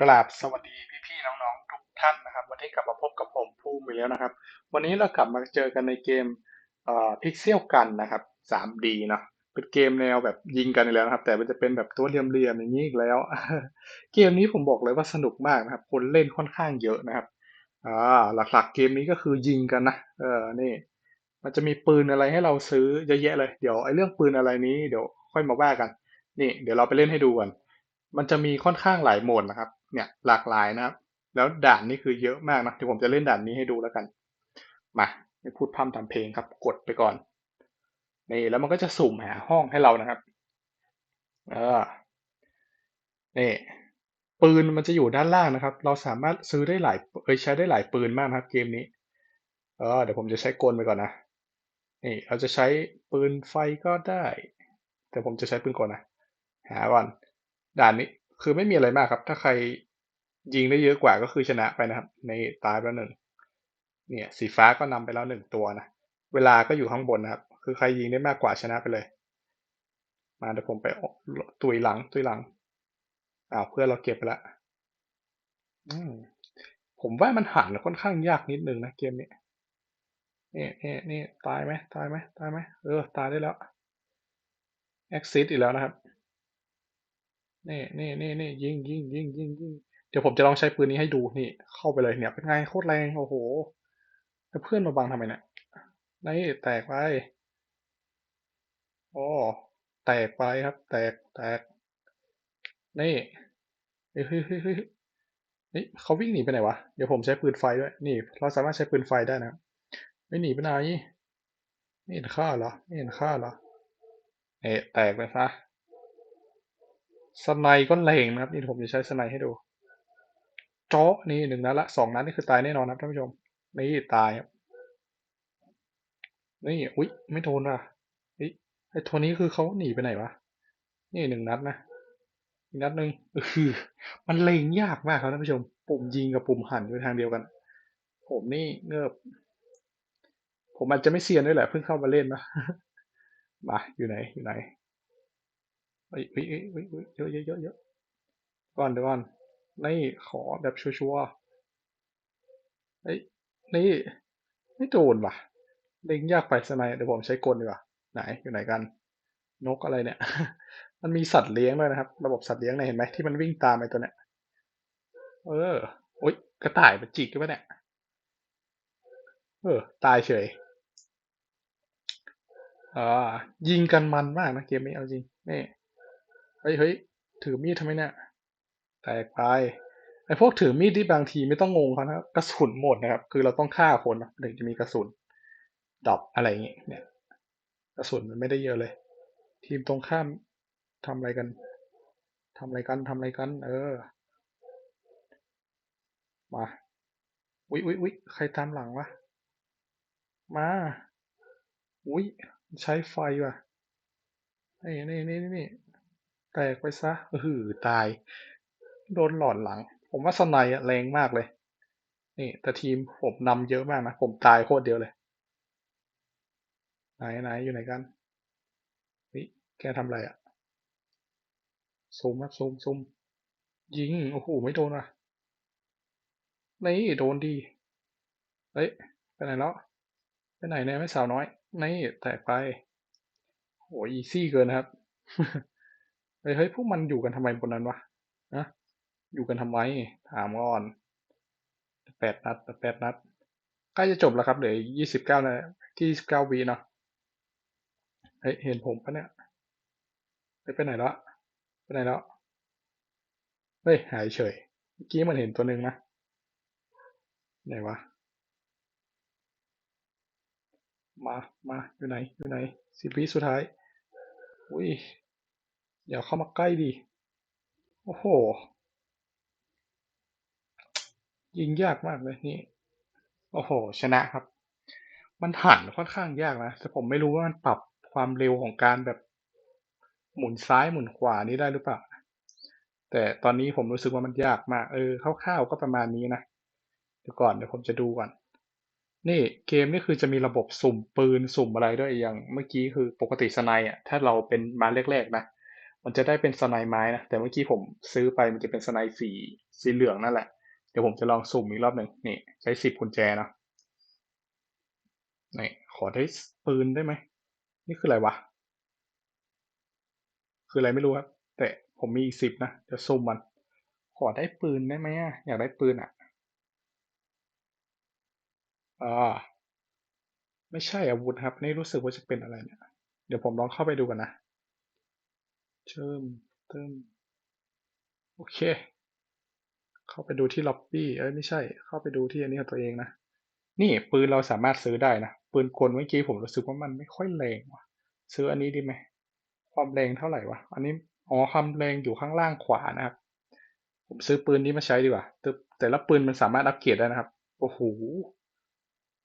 กราบสวัสดีพี่ๆน้องๆทุกท่านนะครับ วันนี้กลับมาพบกับผมภูมิอีกแล้วนะครับ วันนี้เรากลับมาเจอกันในเกมเอ่อพิกเซลกันนะครับ 3D เนาะเป็นเกมแนวแบบยิงกันอีกแล้วนะครับ แต่มันจะเป็นแบบตัวเหลี่ยมๆอย่างนี้อีกแล้ว เกมนี้ผมบอกเลยว่าสนุกมากนะครับ คนเล่นค่อนข้างเยอะนะครับอ่าหลักๆเกมนี้ก็คือยิงกันนะเออนี่มันจะมีปืนอะไรให้เราซื้อเยอะแยะเลยเดี๋ยวไอ้เรื่องปืนอะไรนี้เดี๋ยวค่อยมาว่ากัน นี่ เดี๋ยวเราไปเล่นให้ดูกันมันจะมีค่อนข้างหลายโหมดนะครับ เนี่ยหลากหลายนะครับ แล้วด่านนี่คือเยอะมากนะเดี๋ยวผมจะเล่นด่านนี้ให้ดูแล้วกัน มาไม่พูดพร่ำทำเพลงครับ กดไปก่อนนี่แล้วมันก็จะสุ่มหาห้องให้เรานะครับ เออนี่ปืนมันจะอยู่ด้านล่างนะครับ เราสามารถซื้อได้หลายเอ้ยใช้ได้หลายปืนมากนะครับ เกมนี้ เออเดี๋ยวผมจะใช้กลไปก่อนนะนี่เราจะใช้ปืนไฟก็ได้ แต่ผมจะใช้ปืนกลนะ หาก่อนด่านนี้ คือไม่มีอะไรมากครับ ถ้าใครยิงได้เยอะกว่าก็คือชนะไปนะครับ ในตายแล้วหนึ่งเนี่ย สีฟ้าก็นำไปแล้วหนึ่งตัวนะ เวลาก็อยู่ข้างบนนะครับ คือใครยิงได้มากกว่าชนะไปเลย มาเดี๋ยวผมไปตุยหลังตุยหลังอ้าวเพื่อเราเก็บไปละอืมผมว่ามันหันค่อนข้างยากนิดนึงนะเกมนี้นี่นี่นี่ตายไหมตายไหมตายไหมเออ ตายได้แล้ว exit อีกแล้วนะครับ นี่นี่นี่นี่ยิงยิงยิงยิงยิงเดี๋ยวผมจะลองใช้ปืนนี้ให้ดูนี่ เข้าไปเลยเนี่ยเป็นไงโคตรแรงโอ้โหแล้วเพื่อนมาบังทำไมเนี่ยนี่แตกไปโอ้แตกไปครับ แตกแตกนี่เฮ้ยเฮ้ยเฮ้ยเฮ้ยนี่เขาวิ่งหนีไปไหนวะเดี๋ยวผมใช้ปืนไฟด้วยนี่ เราสามารถใช้ปืนไฟได้นะครับไม่หนีไปไหนไม่เห็นข้าเหรอไม่เห็นข้าเหรอเอ๊ะแตกไปซะ สไนก็แรงนะครับนี่ผมจะใช้สไนให้ดูจาะนี่หนึ่งนัดละสองนัดนี่คือตายแน่นอนครับท่านผู้ชมนี่ตายครับนี่อุ้ยไม่โดนว่ะเฮ้ไอ้ตัวนี้คือเขาหนีไปไหนวะนี่หนึ่งนัดนะอีกนัดหนึ่งคือ มันเล็งยากมากครับท่านผู้ชม ปุ่มยิงกับปุ่มหันไปทางเดียวกัน ผมนี่เงือบผมอาจจะไม่เซียนด้วยแหละเพิ่งเข้ามาเล่นนะมาอยู่ไหนอยู่ไหน เฮ้ยเฮ้ยเฮ้ยเฮ้ยเยอะเยอะเยอะเยอะก่อนเดี๋ยวก่อนนี่ขอแบบชัวร์ๆเฮ้ยนี่ไม่โดนว่ะเล็งยากไปสไนเดี๋ยวผมใช้กลดีกว่าไหนอยู่ไหนกัน นกอะไรเนี่ย มันมีสัตว์เลี้ยงด้วยนะครับ ระบบสัตว์เลี้ยงเนี่ยเห็นไหมที่มันวิ่งตามไอ้ตัวเนี้ยเออโอ๊ยกระต่ายมันจิกกันปะเนี่ยเออ ตายเฉยอ่ายิงกันมันมากนะเกมนี้เอาจริงนี่ เฮ้ยเฮ้ยถือมีดทำไมเนี่ยแตกไปไอ้พวกถือมีดที่บางทีไม่ต้องงงเขานะกระสุนหมดนะครับ คือเราต้องฆ่าคนถึงจะมีกระสุนดอปอะไรอย่างเงี้ยเนี่ยกระสุนมันไม่ได้เยอะเลย ทีมตรงข้ามทำอะไรกันทำอะไรกันทำอะไรกัน เออ มาอุ๊ยอุ๊ยอุ๊ยใครตามหลังวะมาอุ๊ยใช้ไฟว่ะนี่นี่นี่นี่ แตกไปซะเออตาย โดนหลอนหลัง ผมว่าสไนอะแรงมากเลย นี่ แต่ทีมผมนำเยอะมากนะ ผมตายโคตรเดียวเลย ไหนไหนอยู่ไหนกัน นี่แกทำอะไรอะซูมครับซูมซูมยิง โอ้โห ไม่โดนอะ นี่โดนดี เฮ้ย ไปไหนแล้ว ไปไหนเนี่ยไม่สาวน้อย นี่แตกไปโหอีซี่เกินนะครับ เฮ้ยเฮ้ยพวกมันอยู่กันทำไมบนนั้นวะนะอยู่กันทำไม ถามก่อนแปดนัดแปดนัดใกล้จะจบแล้วครับเหลือยี่สิบเก้านะที่สิบเก้าวีเนาะเฮ้ยเห็นผมปะเนี่ยไปไหนแล้วไปไหนแล้วเฮ้ยหายเฉยเมื่อกี้มันเห็นตัวหนึ่งนะไหนวะมา มา อยู่ไหน อยู่ไหนสิบวิสุดท้าย อุ้ย อย่าเข้ามาใกล้ดิ โอ้โห ยิงยากมากเลยนี่ โอ้โห ชนะครับ มันหันค่อนข้างยากนะ แต่ผมไม่รู้ว่ามันปรับความเร็วของการแบบ หมุนซ้ายหมุนขวานี้ได้หรือเปล่า แต่ตอนนี้ผมรู้สึกว่ามันยากมาก เออ คร่าวๆก็ประมาณนี้นะ เดี๋ยวก่อนเดี๋ยวผมจะดูก่อนนี่เกมนี่คือจะมีระบบสุ่มปืนสุ่มอะไรด้วยอย่างเมื่อกี้คือปกติสไนอะถ้าเราเป็นมาแรกๆนะ มันจะได้เป็นสไนไม้นะ แต่เมื่อกี้ผมซื้อไปมันจะเป็นสไนสีสีเหลืองนั่นแหละ เดี๋ยวผมจะลองสุ่มอีกรอบหนึ่งนี่ ใช้สิบกุญแจนะนี่ขอได้ปืนได้ไหม นี่คืออะไรวะ คืออะไรไม่รู้ครับ แต่ผมมีอีกสิบนะจะสุ่มมัน ขอได้ปืนได้ไหมอะอยากได้ปืนอะอ่าไม่ใช่อาวุธครับ นี่รู้สึกว่าจะเป็นอะไรเนี่ย เดี๋ยวผมลองเข้าไปดูกันนะ เชิมเติมโอเค เข้าไปดูที่ล็อบบี้ เอ้ยไม่ใช่ เข้าไปดูที่อันนี้ของตัวเองนะ นี่ปืนเราสามารถซื้อได้นะ ปืนกลเมื่อกี้ผมรู้สึกว่ามันไม่ค่อยแรงว่ะ ซื้ออันนี้ดีไหม ความแรงเท่าไหร่วะ อันนี้ อ๋อความแรงอยู่ข้างล่างขวานะครับ ผมซื้อปืนนี้มาใช้ดีกว่า แต่แต่ละปืนมันสามารถอัปเกรดได้นะครับ โอ้โห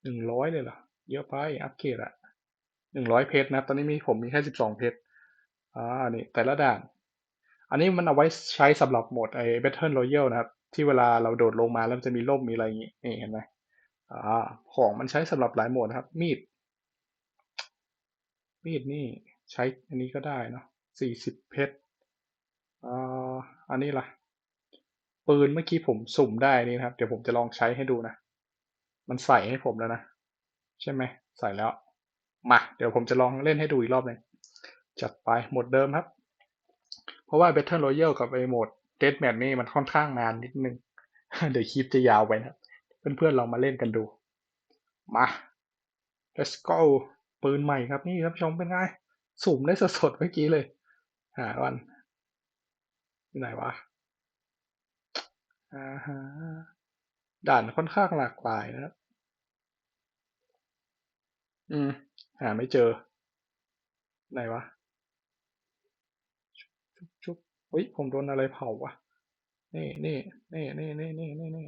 หนึ่งร้อยเลยเหรอ เยอะไป อัปเกรดอะหนึ่งร้อยเพชรนะ ตอนนี้มีผมมีแค่สิบสองเพชร อ่านี่แต่ละด่าน อันนี้มันเอาไว้ใช้สำหรับโหมดไอ้ Battle Royale นะครับ ที่เวลาเราโดดลงมาแล้วมันจะมีร่มมีอะไรอย่างงี้นี่เห็นไหมอ่าของมันใช้สำหรับหลายโหมดนะครับ มีด มีดนี่ใช้อันนี้ก็ได้เนาะสี่สิบเพชรอ่าอันนี้ล่ะ ปืนเมื่อกี้ผมสุ่มได้นี่นะครับ เดี๋ยวผมจะลองใช้ให้ดูนะ มันใส่ให้ผมแล้วนะ ใช่ไหม ใส่แล้ว มา เดี๋ยวผมจะลองเล่นให้ดูอีกรอบหนึ่ง จัดไปหมดเดิมครับ เพราะว่า Battle Royale กับไอโหมด Deathmatch นี่มันค่อนข้างนานนิดนึง เดี๋ยวคลิปจะยาวไปนะเพื่อนๆลองมาเล่นกันดู มา let's go ปืนใหม่ครับนี่ครับชมเป็นไง สุ่มได้สดๆเมื่อกี้เลย หาวันที่ไหนวะอ่าฮะด่านค่อนข้างหลากหลายนะครับ อืม หาไม่เจอ ไหนวะ ชุบชุบเฮ้ยผมโดนอะไรเผาวะนี่นี่นี่นี่นี่นี่นี่นี่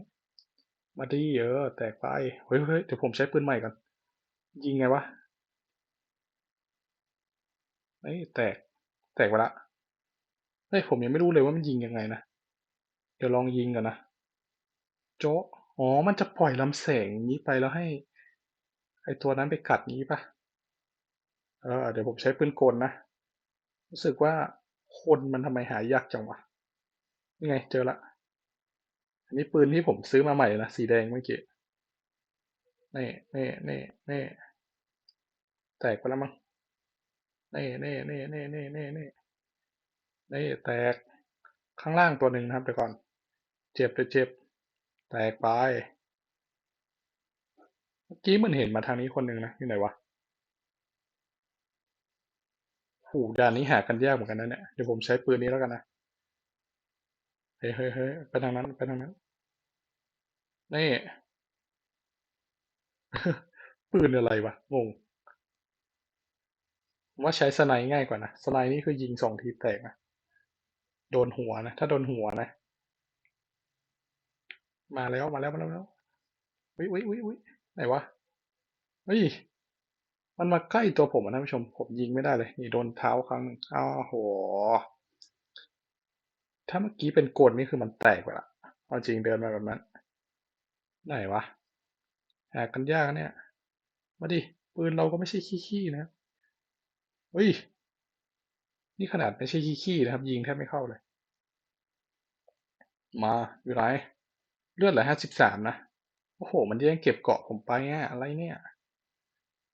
มาดีเออแตกไปเฮ้ยเฮ้ยเดี๋ยวผมใช้ปืนใหม่ก่อนยิงไงวะเฮ้ยแตกแตกไปละเฮ้ยผมยังไม่รู้เลยว่ามันยิงยังไงนะเดี๋ยวลองยิงกันนะโจะอ๋อมันจะปล่อยลำแสงอย่างนี้ไปแล้วให้ ไอตัวนั้นไปกัดนี้ปะเออเดี๋ยวผมใช้ปืนกลนะรู้สึกว่า คนมันทำไมหายากจังวะนี่ไงเจอละ อันนี้ปืนที่ผมซื้อมาใหม่นะสีแดงเมื่อกี้นี่นี่นี่นี่แตกไปแล้วมั้งนี่นี่นี่นี่นี่นี่นี่นี่แตกข้างล่างตัวหนึ่งนะครับเดี๋ยวก่อน เจ็บเลยเจ็บ แตกไป เมื่อกี้มันเห็นมาทางนี้คนหนึ่งนะอยู่ไหนวะ หูด่านนี้หากันยากเหมือนกันนะเนี่ย เดี๋ยวผมใช้ปืนนี้แล้วกันนะ เฮ้ยเฮ้ยเฮ้ยไปทางนั้นไปทางนั้น นี่ ปืนอะไรวะ งง ว่าใช้สไนง่ายกว่านะ สไนนี่คือยิงสองทีแตกนะ โดนหัวนะ ถ้าโดนหัวนะ มาแล้วมาแล้วมาแล้ววิวิวิวิไหนวะ เฮ้ย มันมาใกล้ตัวผมนะท่านผู้ชม ผมยิงไม่ได้เลย นี่โดนเท้าครั้งหนึ่งอ้าวโห ถ้าเมื่อกี้เป็นกดนี่คือมันแตกไปละเอาจริงเดินมาแบบนั้น ไหนวะแหากันยากเนี่ย มาดิ ปืนเราก็ไม่ใช่ขี้ๆนะเฮ้ย นี่ขนาดไม่ใช่ขี้ๆนะครับ ยิงแทบไม่เข้าเลย มาอยู่ไหนเลือดเหลือห้าสิบสามนะ โอ้โห มันยังเก็บเกาะผมไปอะอะไรเนี่ย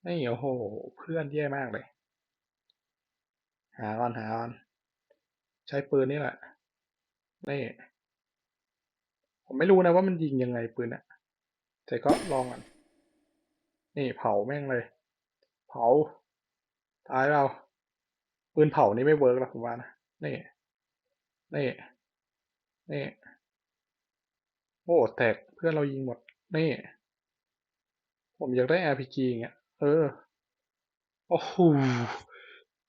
นี่โอ้โห เพื่อนแย่มากเลย หาก่อนหาก่อนใช้ปืนนี่แหละ นี่ ผมไม่รู้นะว่ามันยิงยังไงปืนอะแต่ก็ลองก่อนนี่เผาแม่งเลย เผา ตายเรา ปืนเผานี่ไม่เวิร์กหรอกผมว่านะ นี่ นี่ นี่ โอ้แตกเพื่อนเรายิงหมด นี่ ผมอยากได้ RPG อย่างเงี้ย เออ โอ้โห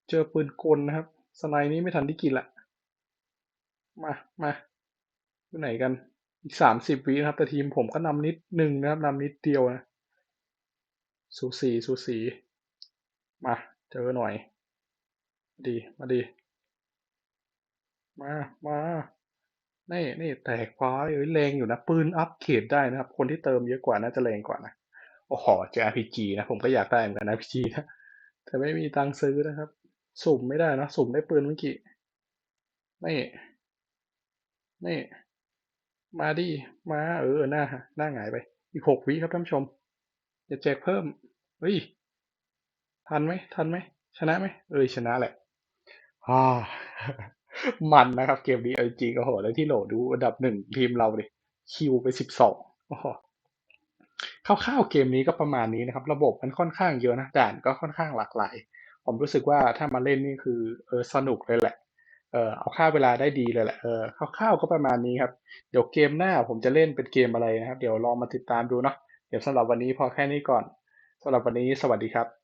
เจอปืนกลนะครับ สไนนี้ไม่ทันได้กินละ มา มาอยู่ไหนกัน อีกสามสิบวินะครับ แต่ทีมผมก็นำนิดหนึ่งนะครับนำนิดเดียวนะ สูสี สูสี มา เจอหน่อย ดี มาดี มา มานี่นี่แตกฟ้าเอ้ยแรงอยู่นะ ปืนอัพเกรดได้นะครับ คนที่เติมเยอะกว่าน่าจะแรงกว่านะ โอ้โหเจอ RPG นะผมก็อยากได้เหมือนกัน RPG นะแต่ไม่มีตังค์ซื้อนะครับ สุ่มไม่ได้นะสุ่มได้ปืนเมื่อกี้นี่นี่ มาดิมาเออหน้าหน้าหงายไป อีกหกวิครับท่านผู้ชมจะแจกเพิ่มเฮ้ยทันไหมทันไหมชนะไหมเอ้ยชนะแหละอ่ามันนะครับ เกมนี้เอาจริงโอ้โหแล้วที่โหลดูอันดับหนึ่งทีมเราดิคิวไปสิบสองโอ้โห คร่าวๆเกมนี้ก็ประมาณนี้นะครับ ระบบมันค่อนข้างเยอะนะด่านก็ค่อนข้างหลากหลาย ผมรู้สึกว่าถ้ามาเล่นนี่คือเออสนุกเลยแหละเออเอาค่าเวลาได้ดีเลยแหละเออคร่าวๆก็ประมาณนี้ครับ เดี๋ยวเกมหน้าผมจะเล่นเป็นเกมอะไรนะครับ เดี๋ยวลองมาติดตามดูเนาะเดี๋ยวสำหรับวันนี้พอแค่นี้ก่อนสำหรับวันนี้สวัสดีครับ